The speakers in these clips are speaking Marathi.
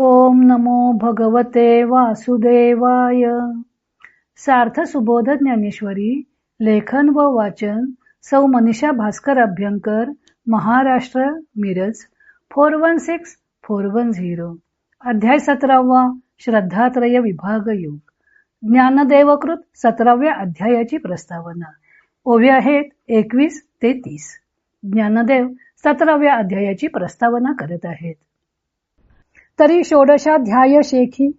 ओम नमो भगवते वासुदेवाय. सार्थ सुबोध ज्ञानेश्वरी लेखन व वाचन सौ Manisha Bhaskar Abhyankar Maharashtra Miraj four one six four one zero. अध्याय सतरावा श्रद्धात्रय विभाग योग. ज्ञानदेवकृत सतराव्या अध्यायाची प्रस्तावना. ओव्या आहेत एकवीस ते तीस. ज्ञानदेव सतराव्या अध्यायाची प्रस्तावना करत आहेत. तरी षोडशाध्याय शेखी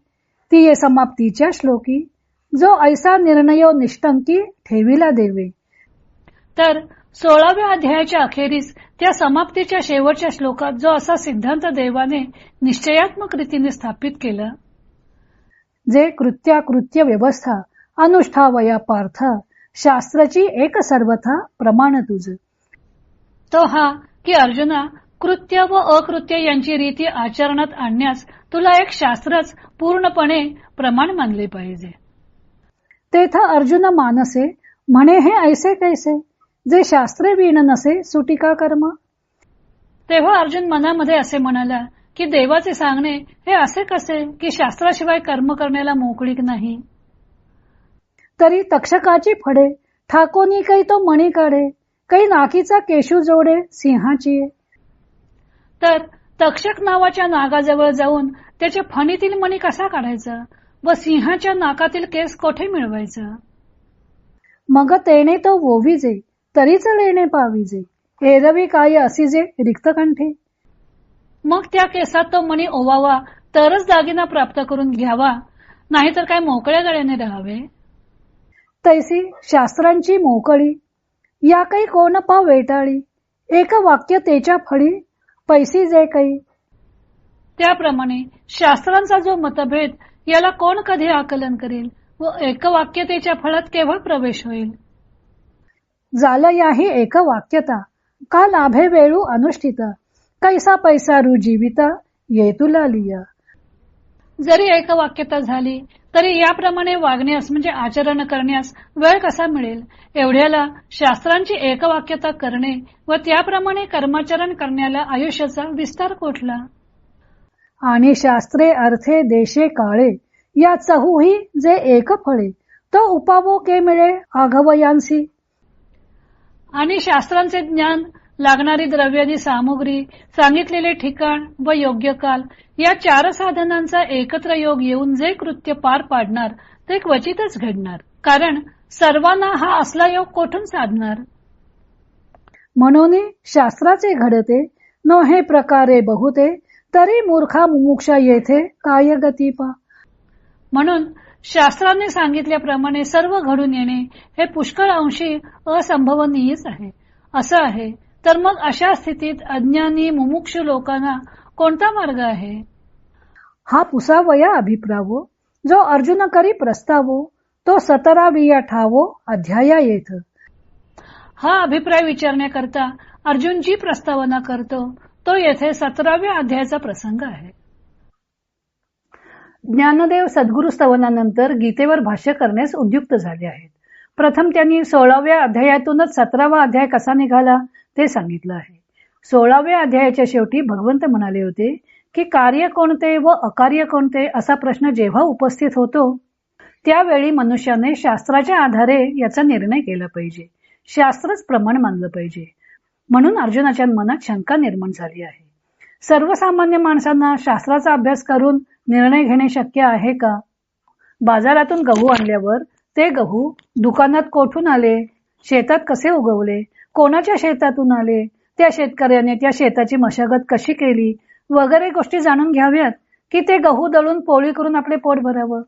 ती ये समाप्तीच्या श्लोकी जो ऐसा निर्णयो निष्टंकी ठेविला देवे. तर सोळाव्या अध्यायाच्या अखेरीस त्या समाप्तीच्या शेवटच्या श्लोकात जो असा सिद्धांत देवाने निश्चयात्मक रीतीने स्थापित केला. जे कृत्याकृत्य व्यवस्था अनुष्ठावया पार्थ शास्त्राची एक सर्वथा प्रमाण तुझ. तो हा की अर्जुना कृत्य व अकृत्य यांची रीती आचरणात आणण्यास तुला एक शास्त्रच पूर्णपणे प्रमाण मानले पाहिजे. तेथ अर्जुन मानसे म्हणे हे ऐसे कैसे? जे शास्त्रे विण नसे सुटिका कर्म? तेव्हा अर्जुन मनामध्ये असे म्हणाला की देवाचे सांगणे हे असे कसे की शास्त्राशिवाय कर्म करण्याला मोकळीक नाही? तरी तक्षकाची फडे ठाकोनी काही तो मणी काढे काही नाकीचा केशू जोडे सिंहाची तर तक्षक नावाच्या नागाजवळ जाऊन त्याच्या फणीतील मणी कसा काढायचा व सिंहाच्या नाकातील केस कोठे मिळवायचा? मग तेने तो वोविजे तरीच लेणे पाविजे एरवी काय असिजे रिक्तकंठे मग त्या केसात तो मणी ओवावा तरच दागिना प्राप्त करून घ्यावा नाहीतर काय मोकळ्या गळ्याने राहावे? तैसी शास्त्रांची मोकळी या काही कोण पा वेटाळी एक वाक्य तेच्या फळी पैसी जे काही. त्याप्रमाणे शास्त्रांचा जो मतभेद याला कोण कधी आकलन करेल व एकवाक्यतेच्या फळात केव्हा प्रवेश होईल? झालं याही एक वाक्यता का लाभे वेळू अनुष्ठिता? कैसा पैसा रु जीविता? ये तुला लिया. जरी एकवाक्यता झाली तरी याप्रमाणे वागण्यास म्हणजे आचरण करण्यास वेळ कसा मिळेल? एवढ्याला शास्त्रांची एकवाक्यता करणे व त्याप्रमाणे कर्माचरण करण्याला आयुष्याचा विस्तार कोठला? आणि शास्त्रे अर्थे देशे काळे या चहूही जे एक फळे तो उपावो के मिळे आघवयांसी. आणि शास्त्रांचे ज्ञान लागणारी द्रव्यादी सामुग्री सांगितलेले ठिकाण व योग्य काल या चार साधनांचा एकत्र योग येऊन जे कृत्य पार पाडणार ते क्वचितच घडणार. कारण सर्वांना हा असला योग कोठून साधणार? म्हणून शास्त्राचे घडते न हे प्रकारे बहुते तरी मूर्खा मुमुक्षा येथे काय गती पा? म्हणून शास्त्राने सांगितल्याप्रमाणे सर्व घडून येणे हे पुष्कळ अंशी असंभवनीयच आहे. असं आहे तर मग अशा स्थितीत अज्ञानी मुमुक्षु लोकांना कोणता मार्ग आहे? हा पुसावया अभिप्रावो जो अर्जुन करी प्रस्तावो तो सतराविया ठावो अध्याया येथ हा अभिप्राय विचारण्याकरता अर्जुन जी प्रस्तावना करतो तो येथे सतराव्या अध्यायाचा प्रसंग आहे. ज्ञानदेव सद्गुरु स्तवनानंतर गीतेवर भाष्य करण्यास उद्युक्त झाले आहेत. प्रथम त्यांनी सोळाव्या अध्यायातूनच सतरावा अध्याय कसा निघाला ते सांगितलं आहे. सोळाव्या अध्यायाच्या शेवटी भगवंत म्हणाले होते की कार्य कोणते व अकार्य कोणते असा प्रश्न जेव्हा उपस्थित होतो त्यावेळी मनुष्याने शास्त्राच्या आधारे याचा निर्णय केला पाहिजे. शास्त्रच प्रमाण मानलं पाहिजे. म्हणून अर्जुनाच्या मनात शंका निर्माण झाली आहे. सर्वसामान्य माणसांना शास्त्राचा अभ्यास करून निर्णय घेणे शक्य आहे का? बाजारातून गहू आणल्यावर ते गहू दुकानात कोठून आले? शेतात कसे उगवले? कोणाच्या शेतातून आले? त्या शेतकऱ्याने त्या शेताची मशागत कशी केली? वगैरे गोष्टी जाणून घ्याव्यात की ते गहू दळून पोळी करून आपले पोट भरावं?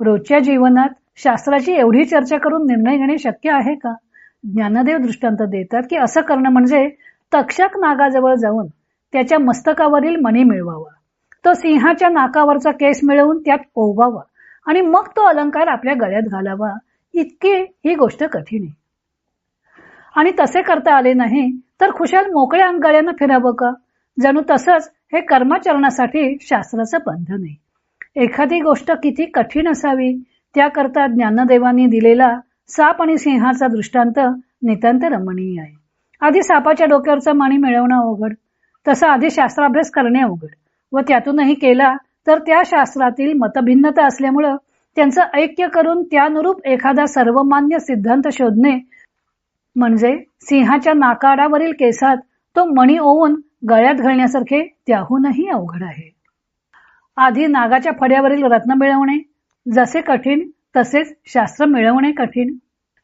रोजच्या जीवनात शास्त्राची एवढी चर्चा करून निर्णय घेणे शक्य आहे का? ज्ञानदेव दृष्टांत देतात की असं करणं म्हणजे तक्षक नागाजवळ जाऊन त्याच्या मस्तकावरील मणी मिळवावा. तो सिंहाच्या नाकावरचा केस मिळवून त्यात ओवावा आणि मग तो अलंकार आपल्या गळ्यात घालावा. इतकी ही गोष्ट कठीण आहे. आणि तसे करता आले नाही तर खुशाल मोकळ्या अंगाळ्यानं फिरावं का? जणू तसंच हे कर्मचरणासाठी शास्त्राचं बंधन आहे एखादी गोष्ट किती कठीण असावी त्याकरता ज्ञानदेवांनी दिलेला साप आणि सिंहाचा दृष्टांत नितांत रमणीय आहे. आधी सापाच्या डोक्यावरचं माणी मिळवणं अवघड तसा आधी शास्त्राभ्यास करणे अवघड व त्यातूनही केला तर त्या शास्त्रातील मतभिन्नता असल्यामुळं त्यांचं ऐक्य करून त्यानुरूप एखादा सर्वमान्य सिद्धांत शोधणे म्हणजे सिंहाच्या नाकाडावरील केसात तो मणी ओवून गळ्यात घालण्यासारखे त्याहूनही अवघड आहे. आधी नागाच्या फड्यावरील रत्न मिळवणे जसे कठीण तसेच शास्त्र मिळवणे कठीण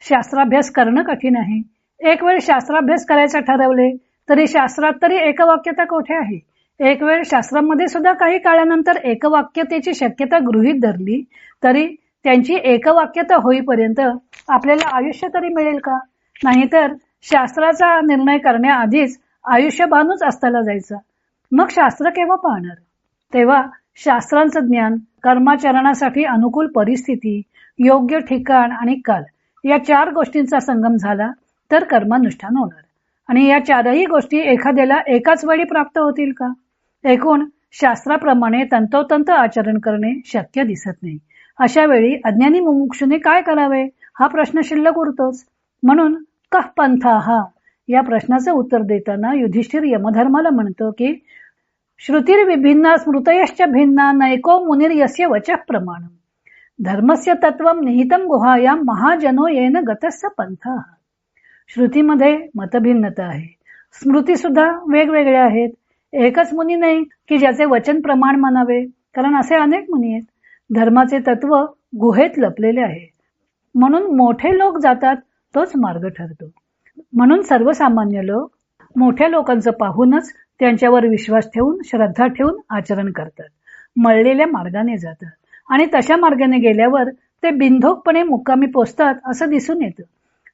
शास्त्राभ्यास करणं कठीण आहे. एक वेळ शास्त्राभ्यास करायचं ठरवले तरी शास्त्रात तरी एकवाक्यता कोठे आहे? एक वेळ शास्त्रामध्ये सुद्धा काही काळानंतर एकवाक्यतेची शक्यता गृहीत धरली तरी त्यांची एकवाक्यता होईपर्यंत आपल्याला आयुष्य तरी मिळेल का? नाहीतर शास्त्राचा निर्णय करण्याआधीच आयुष्य बांधूच असताना जायचं. मग शास्त्र केव्हा पाहणार? तेव्हा शास्त्रांचं ज्ञान कर्माचरणासाठी अनुकूल परिस्थिती योग्य ठिकाण आणि काल या चार गोष्टींचा संगम झाला तर कर्मानुष्ठान होणार. आणि या चारही गोष्टी एखाद्याला एकाच वेळी प्राप्त होतील का? एकूण शास्त्राप्रमाणे तंतोतंत आचरण करणे शक्य दिसत नाही. अशा वेळी अज्ञानी मुमुक्षुने काय करावे? हा प्रश्न शिल्लक उरतोच. म्हणून कह पंथा? हा या प्रश्नाचं उत्तर देताना युधिष्ठिर यमधर्माला म्हणतो की श्रुतीर विभिन्ना स्मृतयश्च भिन्ना नैको मुनिर यस्य वच प्रमाण धर्मस्य तत्व निहितम गुहाया महाजनो येन गतस्य पंथ। श्रुतीमध्ये मतभिन्नता आहे। स्मृती सुद्धा वेगवेगळ्या आहेत। एकच मुनी नाही की ज्याचे वचन प्रमाण मानावे कारण असे अनेक मुनी आहेत। धर्माचे तत्व गुहेत लपलेले आहे। म्हणून मोठे लोक जातात तोच मार्ग ठरतो. म्हणून सर्वसामान्य लोक मोठ्या लोकांचं पाहूनच त्यांच्यावर विश्वास ठेवून श्रद्धा ठेवून आचरण करतात. मळलेल्या मार्गाने जातात. आणि तशा मार्गाने गेल्यावर ते बिनधोकपणे मुक्कामी पोचतात असं दिसून येतं.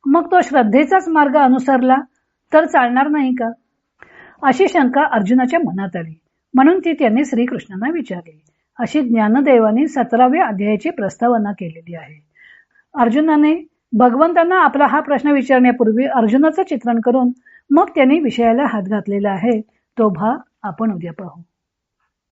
मग तो श्रद्धेचाच मार्ग अनुसरला तर चालणार नाही का? अशी शंका अर्जुनाच्या मनात आली. म्हणून ती त्यांनी श्रीकृष्णांना विचारली. अशी ज्ञानदेवाने सतराव्या अध्यायाची प्रस्तावना केलेली आहे. अर्जुनाने भगवंतांना आपला हा प्रश्न विचारण्यापूर्वी अर्जुनाचं चित्रण करून मग त्यांनी विषयाला हात घातलेला आहे. तो भा आपण उद्या पाहू.